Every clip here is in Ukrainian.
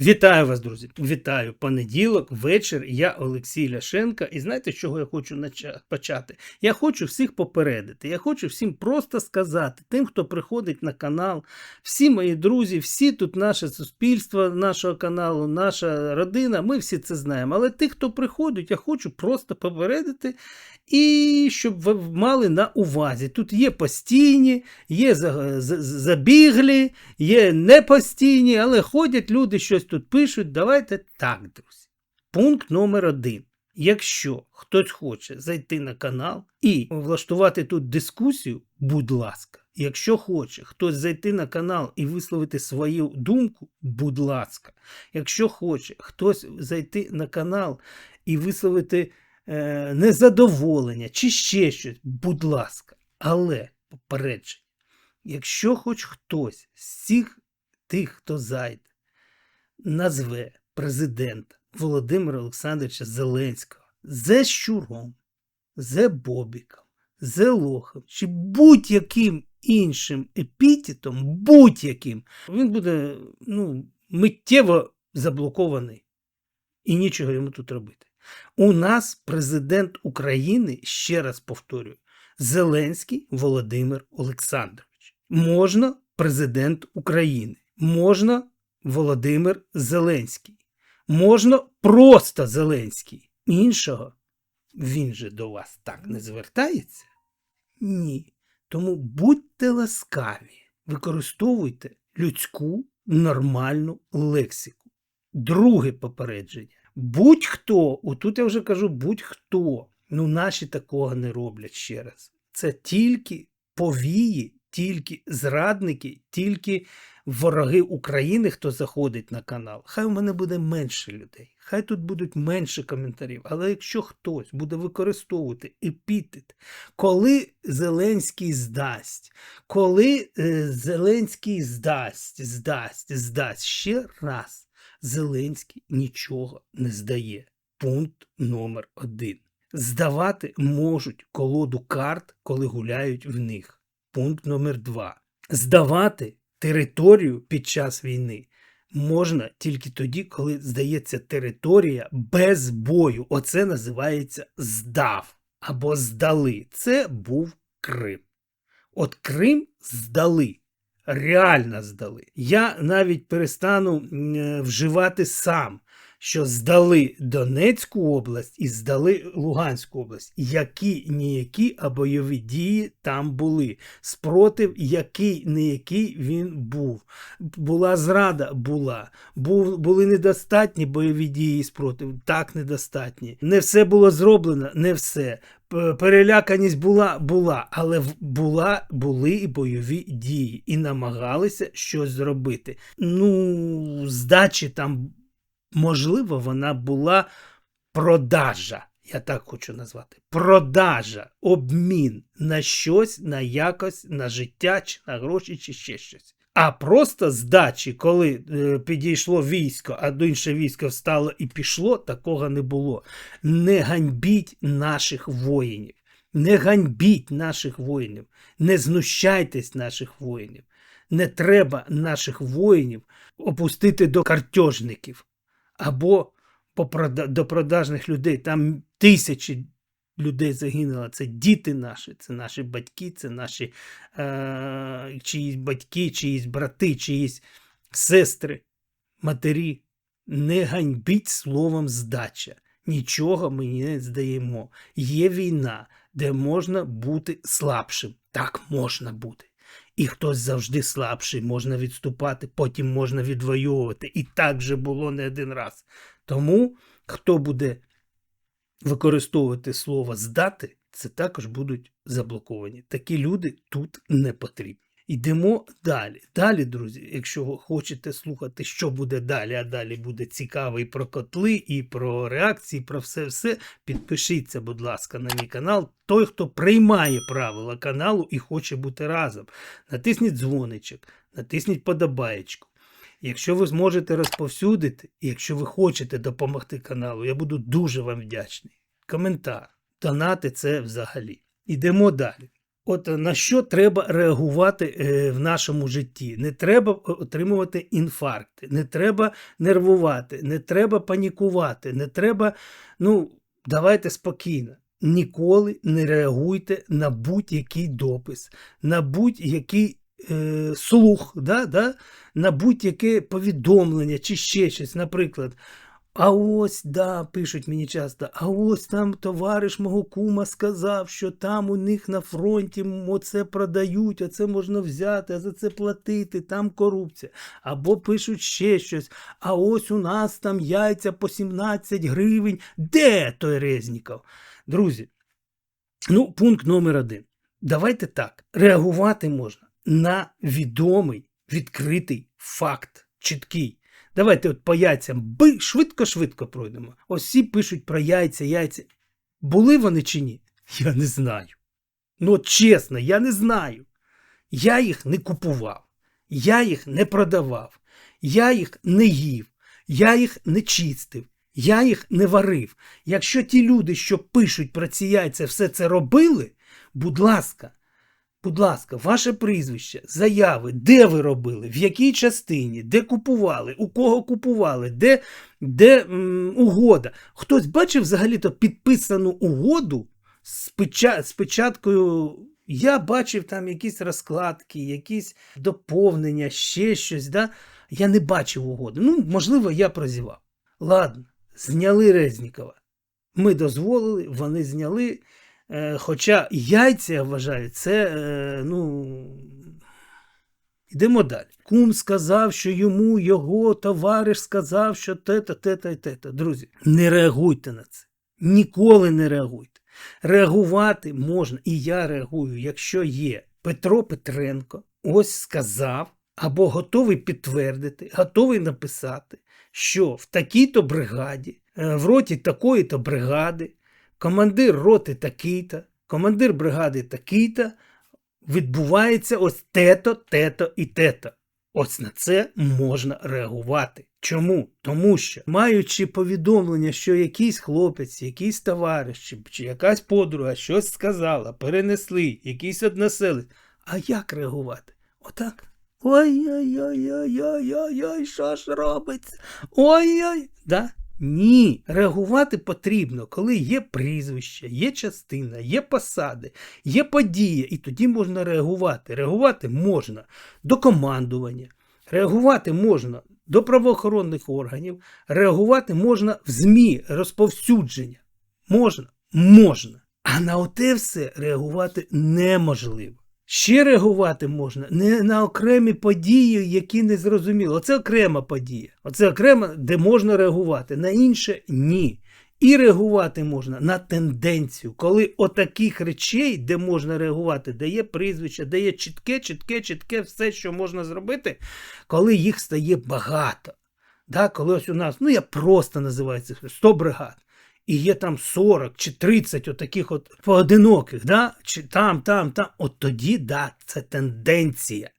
Вітаю вас, друзі! Вітаю понеділок, вечір. Я Олексій Ляшенко. І знаєте, з чого я хочу почати? Я хочу всіх попередити. Я хочу всім просто сказати, тим, хто приходить на канал, всі мої друзі, всі тут наше суспільство нашого каналу, наша родина, ми всі це знаємо. Але тих, хто приходить, я хочу просто попередити. І щоб ви мали на увазі. Тут є постійні, є за- за- забіглі, є непостійні, але ходять люди, щось тут пишуть. Давайте так, друзі. Пункт номер один. Якщо хтось хоче зайти на канал і влаштувати тут дискусію, будь ласка. Якщо хоче хтось зайти на канал і висловити свою думку, будь ласка. Якщо хоче хтось зайти на канал і висловити е, незадоволення чи ще щось, будь ласка. Але попередження, якщо хоч хтось з цих тих, хто зайде, назве президента Володимира Олександровича Зеленського зе щуром, зе бобіком, зе лохом чи будь-яким іншим епітетом, будь-яким, він буде ну, миттєво заблокований. І нічого йому тут робити. У нас президент України, ще раз повторюю, Зеленський Володимир Олександрович. Можна президент України, можна Володимир Зеленський, можна просто Зеленський. Іншого він же до вас так не звертається? Ні. Тому будьте ласкаві, використовуйте людську нормальну лексику. Друге попередження. Будь-хто, отут я вже кажу будь-хто. Ну, наші такого не роблять ще раз. Це тільки повії, тільки зрадники, тільки вороги України, хто заходить на канал. Хай у мене буде менше людей, хай тут будуть менше коментарів. Але якщо хтось буде використовувати епітет, коли Зеленський здасть, коли е, Зеленський здасть, здасть, здасть ще раз. Зеленський нічого не здає. Пункт номер один. Здавати можуть колоду карт, коли гуляють в них. Пункт номер два. Здавати територію під час війни можна тільки тоді, коли здається територія без бою. Оце називається здав або здали. Це був Крим. От Крим здали реально здали. Я навіть перестану е, вживати сам, що здали Донецьку область і здали Луганську область. Які ніякі а бойові дії там були. Спротив, який неякий він був. Була зрада, була. Був, були недостатні бойові дії спротив. Так, недостатні. Не все було зроблено, не все. Переляканість була, була, але була, були і бойові дії, і намагалися щось зробити. Ну, здачі там, можливо, вона була продажа. Я так хочу назвати. Продажа, обмін на щось, на якось, на життя, чи на гроші, чи ще щось. А просто здачі, коли е, підійшло військо, а до інше військо встало і пішло, такого не було. Не ганьбіть наших воїнів. Не ганьбіть наших воїнів, не знущайтесь наших воїнів. Не треба наших воїнів опустити до картежників або до продажних людей. Там тисячі людей загинуло. Це діти наші, це наші батьки, це наші е- чиїсь батьки, чиїсь брати, чиїсь сестри, матері. Не ганьбіть словом здача. Нічого ми не здаємо. Є війна, де можна бути слабшим. Так можна бути. І хтось завжди слабший, можна відступати, потім можна відвоювати. І так же було не один раз. Тому хто буде використовувати слово здати, це також будуть заблоковані. Такі люди тут не потрібні. Йдемо далі. Далі, друзі, якщо хочете слухати, що буде далі, а далі буде цікаво і про котли, і про реакції, про все-все, підпишіться, будь ласка, на мій канал. Той, хто приймає правила каналу і хоче бути разом. Натисніть дзвоничок, натисніть подобаєчку. Якщо ви зможете розповсюдити, і якщо ви хочете допомогти каналу, я буду дуже вам вдячний. Коментар, донати це взагалі. Ідемо далі. От на що треба реагувати е, в нашому житті? Не треба отримувати інфаркти, не треба нервувати, не треба панікувати, не треба. Ну, давайте спокійно. Ніколи не реагуйте на будь-який допис, на будь-який е, слух, да, да, на будь-яке повідомлення чи ще щось. Наприклад, а ось, да, пишуть мені часто, а ось там товариш мого кума сказав, що там у них на фронті оце продають, оце можна взяти, а за це платити, там корупція. Або пишуть ще щось, а ось у нас там яйця по 17 гривень. Де той Резніков? Друзі, ну, пункт номер один. Давайте так, реагувати можна на відомий, відкритий факт, чіткий. Давайте от по яйцям би швидко-швидко пройдемо. Ось всі пишуть про яйця, яйця. Були вони чи ні? Я не знаю. Ну, от чесно, я не знаю. Я їх не купував, я їх не продавав, я їх не їв, я їх не чистив, я їх не варив. Якщо ті люди, що пишуть про ці яйця, все це робили, будь ласка, Будь ласка, ваше прізвище, заяви, де ви робили, в якій частині, де купували, у кого купували, де де м, угода. Хтось бачив взагалі-то підписану угоду з, печа, з печаткою. Я бачив там якісь розкладки, якісь доповнення, ще щось. Да? Я не бачив угоди. Ну, можливо, я прозівав. Ладно, зняли Резнікова. Ми дозволили, вони зняли. Е, хоча яйця, я вважаю, це, е, ну. Йдемо далі. Кум сказав, що йому його товариш сказав, що те-то, і те-то. Друзі, не реагуйте на це. Ніколи не реагуйте. Реагувати можна, і я реагую, якщо є Петро Петренко, ось сказав, або готовий підтвердити, готовий написати, що в такій-то бригаді, е, в роті такої-то бригади командир роти такий-то, командир бригади такий-то, відбувається ось те-то, те-то і те-то. Ось на це можна реагувати. Чому? Тому що, маючи повідомлення, що якийсь хлопець, якийсь товариш чи якась подруга щось сказала, перенесли, якийсь односелець. А як реагувати? Отак. Ой-ой-ой-ой-ой-ой, що ж робиться? Ой-ой. Да? Ні, реагувати потрібно, коли є прізвище, є частина, є посади, є подія, і тоді можна реагувати. Реагувати можна до командування, реагувати можна до правоохоронних органів, реагувати можна в ЗМІ, розповсюдження. Можна? Можна. А на оте все реагувати неможливо. Ще реагувати можна не на окремі події, які не зрозуміло. Оце окрема подія. Оце окрема, де можна реагувати. На інше ні. І реагувати можна на тенденцію, коли отаких речей, де можна реагувати, де є прізвище, де є чітке, чітке, чітке все, що можна зробити, коли їх стає багато. Да, Коли ось у нас, ну я просто називаю цих 100 бригад і є там 40 чи 30 отаких от поодиноких, да? чи там, там, там. От тоді, да, це тенденція.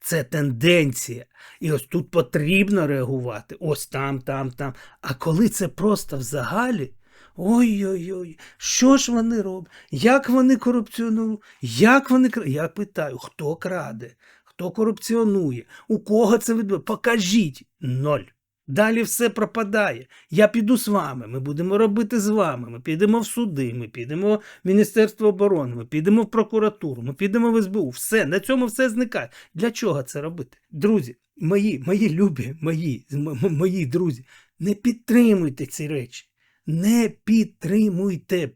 Це тенденція. І ось тут потрібно реагувати. Ось там, там, там. А коли це просто в загалі. Ой-ой-ой, що ж вони роблять? Як вони корупціонують? Як вони Я питаю, хто краде, хто корупціонує, у кого це відбувається? Покажіть ноль. Далі все пропадає. Я піду з вами, ми будемо робити з вами. Ми підемо в суди, ми підемо в Міністерство оборони, ми підемо в прокуратуру, ми підемо в СБУ. Все, на цьому все зникає. Для чого це робити? Друзі, мої, мої любі, мої, мої друзі, не підтримуйте ці речі. Не підтримуйте.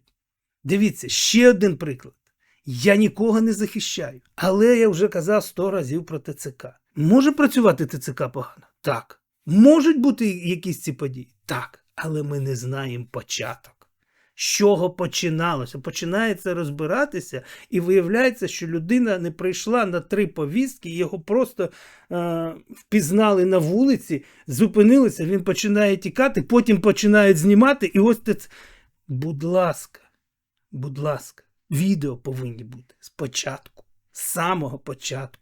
Дивіться, ще один приклад. Я нікого не захищаю, але я вже казав сто разів про ТЦК. Може працювати ТЦК погано? Так. Можуть бути якісь ці події? Так, але ми не знаємо початок. З чого починалося? Починається розбиратися, і виявляється, що людина не прийшла на три повістки, його просто е, впізнали на вулиці, зупинилися, він починає тікати, потім починають знімати. І ось це. Будь ласка, будь ласка, відео повинні бути спочатку, з самого початку.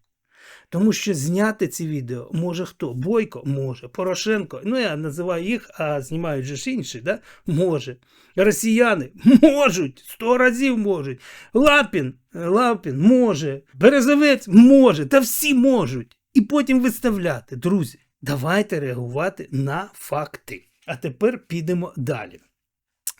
Тому що зняти ці відео може хто? Бойко може, Порошенко. Ну я називаю їх, а знімають же ж інші, да? може. Росіяни можуть, сто разів можуть. Лапін, Лапін може, Березовець може, та всі можуть. І потім виставляти. Друзі, давайте реагувати на факти. А тепер підемо далі.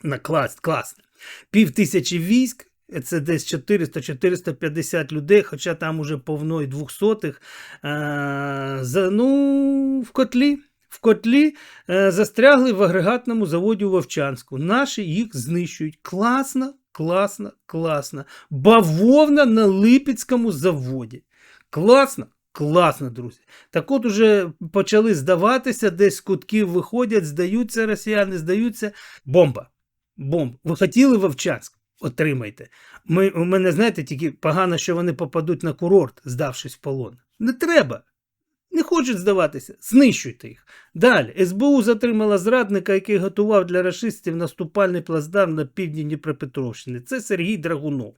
На клас, класно. Пів тисячі військ, це десь 400-450 людей, хоча там уже повно і двохсотих. Е, ну, в котлі. В котлі е, застрягли в агрегатному заводі у Вовчанську. Наші їх знищують. Класно, класно, класно. Бавовна на Липецькому заводі. Класно, класно, друзі. Так от уже почали здаватися, десь з кутків виходять, здаються росіяни, здаються. Бомба. Бомба. Ви хотіли Вовчанськ? Отримайте. Ми, у мене, знаєте, тільки погано, що вони попадуть на курорт, здавшись в полон. Не треба. Не хочуть здаватися, знищуйте їх. Далі СБУ затримала зрадника, який готував для рашистів наступальний плацдарм на півдні Дніпропетровщини. Це Сергій Драгунов.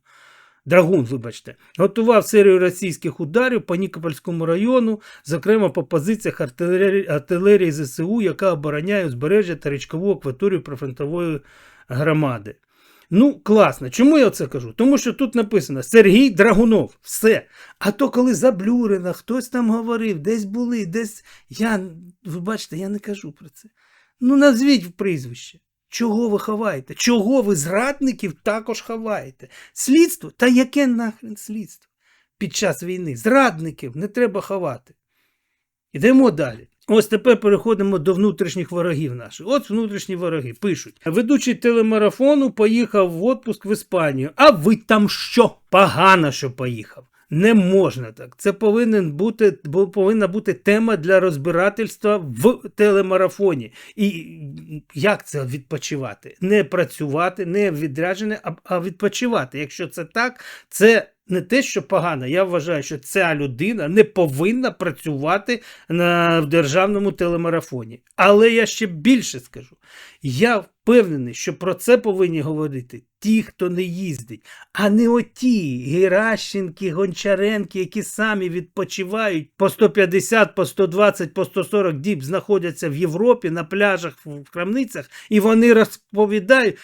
Драгун, вибачте, готував серію російських ударів по Нікопольському району, зокрема по позиціях артилерії, артилерії ЗСУ, яка обороняє узбережжя та річкову акваторію прифронтової громади. Ну, класно. Чому я це кажу? Тому що тут написано Сергій Драгунов. Все. А то, коли заблюрено, хтось там говорив, десь були, десь. Я, ви бачите, я не кажу про це. Ну, назвіть прізвище. Чого ви ховаєте? Чого ви зрадників також ховаєте? Слідство? Та яке нахрен слідство? Під час війни. Зрадників не треба ховати. Ідемо далі. Ось тепер переходимо до внутрішніх ворогів наших. От внутрішні вороги пишуть: ведучий телемарафону поїхав в отпуск в Іспанію. А ви там що? Погано, що поїхав. Не можна так. Це повинен бути, повинна бути тема для розбирательства в телемарафоні. І як це відпочивати? Не працювати, не відряджене, а відпочивати. Якщо це так, це не те, що погано. Я вважаю, що ця людина не повинна працювати на, в державному телемарафоні. Але я ще більше скажу. Я впевнений, що про це повинні говорити ті, хто не їздить, а не оті Геращенки, Гончаренки, які самі відпочивають по 150, по 120, по 140 діб знаходяться в Європі на пляжах, в крамницях, і вони розповідають.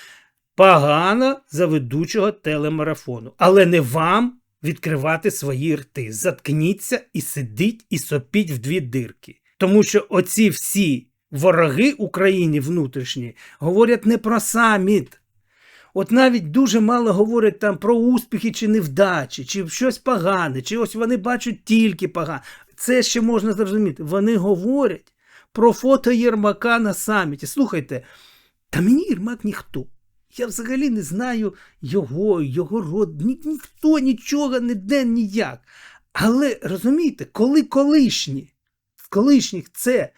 Погано за ведучого телемарафону, але не вам відкривати свої рти. Заткніться і сидіть і сопіть в дві дирки. Тому що оці всі вороги Україні внутрішні говорять не про саміт. От навіть дуже мало говорять там про успіхи чи невдачі, чи щось погане, чи ось вони бачать тільки погане. Це ще можна зрозуміти. Вони говорять про фото Єрмака на саміті. Слухайте, та мені Єрмак ніхто. Я взагалі не знаю його, його род, ні, ніхто нічого не де ніяк. Але розумієте, коли колишні, в колишніх це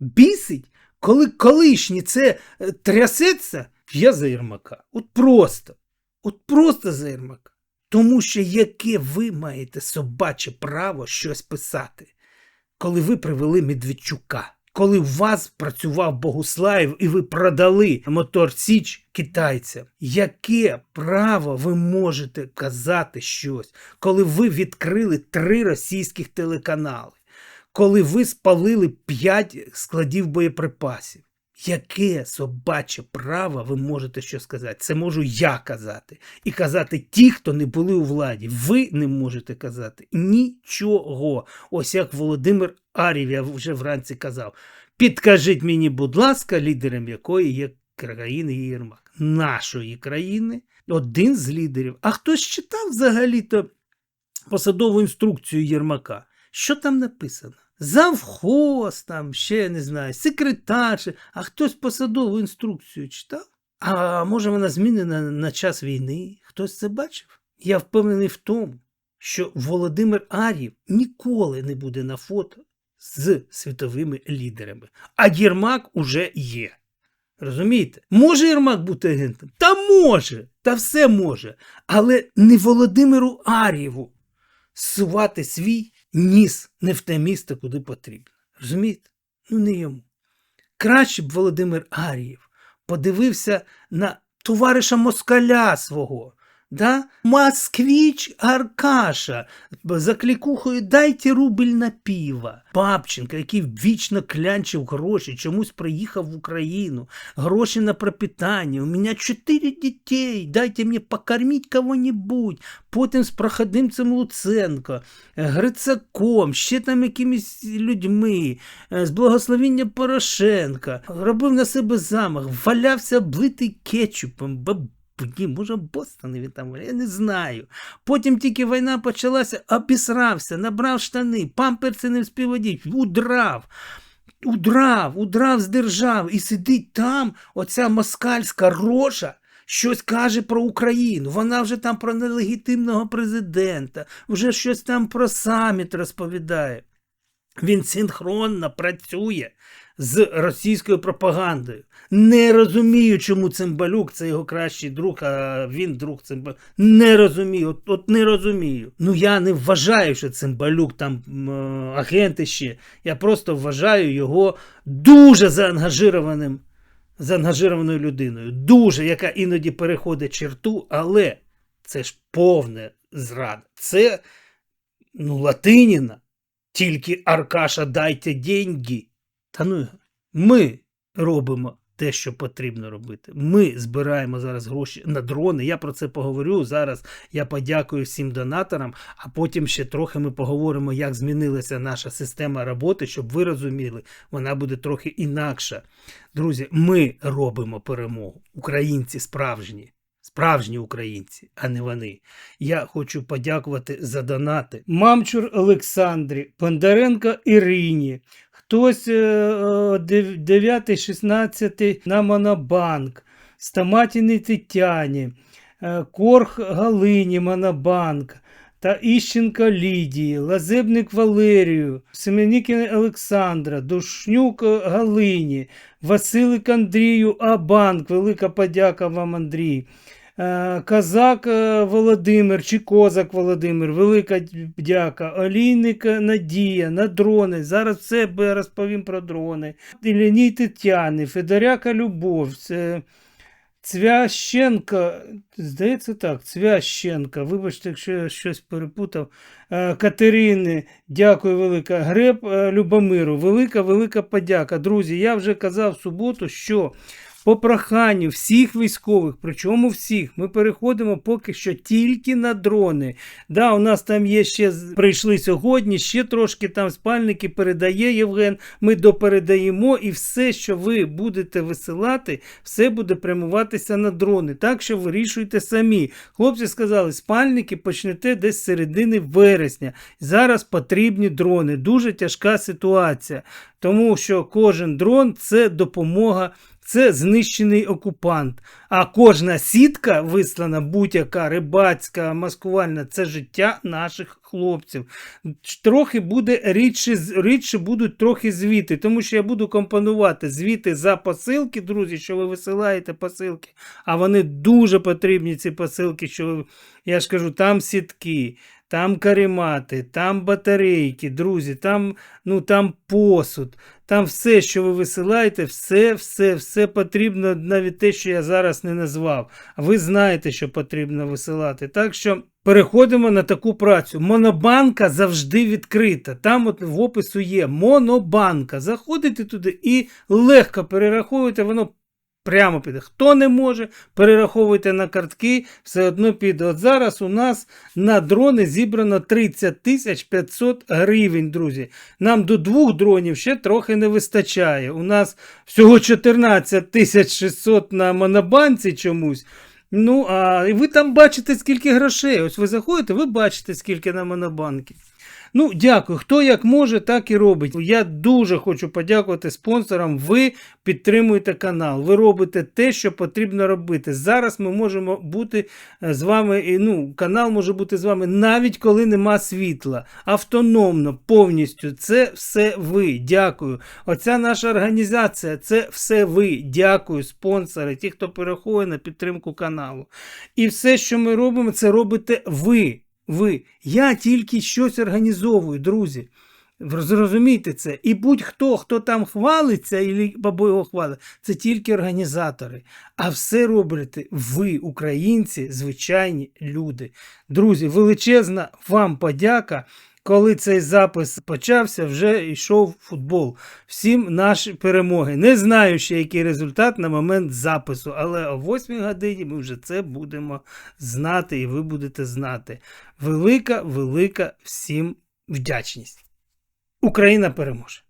бісить, коли колишні це е, трясеться, я за Єрмака. От просто, от просто за Єрмака. Тому що яке ви маєте собаче право щось писати, коли ви привели Медведчука? Коли у вас працював Богуслаєв і ви продали мотор Січ китайцям, яке право ви можете казати щось, коли ви відкрили три російських телеканали, коли ви спалили п'ять складів боєприпасів? Яке собаче право ви можете що сказати? Це можу я казати. І казати ті, хто не були у владі. Ви не можете казати нічого. Ось як Володимир Арів, я вже вранці казав. Підкажіть мені, будь ласка, лідером якої є країни Єрмак. Нашої країни один з лідерів. А хтось читав взагалі-то посадову інструкцію Єрмака? Що там написано? Завхоз, там, ще не знаю, секретар, а хтось посадову інструкцію читав? А може вона змінена на час війни? Хтось це бачив? Я впевнений в тому, що Володимир Арів ніколи не буде на фото з світовими лідерами. А Єрмак уже є. Розумієте? Може Єрмак бути агентом? Та може, та все може. Але не Володимиру Ар'єву сувати свій ніс не в те місце, куди потрібно. Розумієте? Ну не йому. Краще б Володимир Ар'єв подивився на товариша москаля свого, Да? Москвич Аркаша за клікухою дайте рубль на пиво. Бабченко, який вічно клянчив гроші, чомусь приїхав в Україну. Гроші на пропитання. У мене чотири дітей. Дайте мені покормить кого-нибудь. Потім з проходимцем Луценко, е, Грицаком, ще там якимись людьми, е, з благословіння Порошенка. Робив на себе замах, валявся облитий кетчупом. Баб- може, в Бостоні він там, я не знаю. Потім тільки війна почалася, обісрався, набрав штани, памперси не вспів одіти, удрав. Удрав, удрав з держав і сидить там, оця москальська рожа, щось каже про Україну. Вона вже там про нелегітимного президента, вже щось там про саміт розповідає. Він синхронно працює з російською пропагандою. Не розумію, чому Цимбалюк це його кращий друг, а він друг Цимбалюк. Не розумію, от, от не розумію. Ну я не вважаю, що Цимбалюк там е, агент ще. Я просто вважаю його дуже заангажированим, заангажированою людиною. Дуже, яка іноді переходить черту, але це ж повне зрада. Це ну, Латиніна. Тільки Аркаша дайте деньги. Та ну, ми робимо те, що потрібно робити. Ми збираємо зараз гроші на дрони. Я про це поговорю. Зараз я подякую всім донаторам, а потім ще трохи ми поговоримо, як змінилася наша система роботи, щоб ви розуміли, вона буде трохи інакша. Друзі, ми робимо перемогу. Українці справжні. Справжні українці, а не вони. Я хочу подякувати за донати. Мамчур Олександрі, Бондаренко Ірині, хтось е, 9-16 на Монобанк, Стаматіни Тетяні, е, Корх Галині Монобанк. Та Іщенка Лідії, Лазебник Валерію, Семенікін Олександра, Душнюк Галині, Василик Андрію Абанк, велика подяка вам, Андрій. Е, Казак е, Володимир чи Козак Володимир, велика дяка. Олійник Надія на дрони. Зараз все розповім про дрони. Іляній Тетяни, Федоряка Любов. Це... Цвященка, здається так, Цвященка, вибачте, якщо я щось перепутав. Е, Катерини, дякую велика. Греб е, Любомиру, велика, велика подяка. Друзі, я вже казав в суботу, що по проханню всіх військових, причому всіх, ми переходимо поки що тільки на дрони. Да, у нас там є ще прийшли сьогодні, ще трошки там спальники передає Євген. Ми допередаємо, і все, що ви будете висилати, все буде прямуватися на дрони. Так що вирішуйте самі. Хлопці сказали, спальники почнете десь з середини вересня. Зараз потрібні дрони. Дуже тяжка ситуація, тому що кожен дрон це допомога. Це знищений окупант. А кожна сітка, вислана будь-яка рибацька, маскувальна, це життя наших хлопців. Трохи буде рідше, рідше будуть трохи звіти, тому що я буду компонувати звіти за посилки, друзі, що ви висилаєте посилки, а вони дуже потрібні, ці посилки, що ви, я ж кажу, там сітки. Там каремати, там батарейки, друзі, там, ну, там посуд, там все, що ви висилаєте, все, все, все потрібно, навіть те, що я зараз не назвав. Ви знаєте, що потрібно висилати. Так що переходимо на таку працю. Монобанка завжди відкрита. Там от в опису є монобанка. Заходите туди і легко перераховуєте, воно Прямо піде. Хто не може, перераховуйте на картки, все одно піде. От зараз у нас на дрони зібрано 30 тисяч 500 гривень, друзі. Нам до двох дронів ще трохи не вистачає. У нас всього 14 тисяч 600 на монобанці чомусь. Ну, а ви там бачите, скільки грошей. Ось ви заходите, ви бачите, скільки на монобанки. Ну, дякую. Хто як може, так і робить. Я дуже хочу подякувати спонсорам. Ви підтримуєте канал. Ви робите те, що потрібно робити. Зараз ми можемо бути е, з вами. Ну, канал може бути з вами навіть коли нема світла. Автономно, повністю. Це все ви. Дякую. Оця наша організація це все ви. Дякую, спонсори, ті, хто переходить на підтримку каналу. І все, що ми робимо, це робите ви. Ви. Я тільки щось організовую, друзі. Зрозумійте це. І будь-хто, хто там хвалиться або його хвалить, це тільки організатори. А все робите ви, українці, звичайні люди. Друзі, величезна вам подяка. Коли цей запис почався, вже йшов футбол. Всім наші перемоги. Не знаю ще, який результат на момент запису, але о 8 годині ми вже це будемо знати, і ви будете знати. Велика, велика всім вдячність. Україна переможе!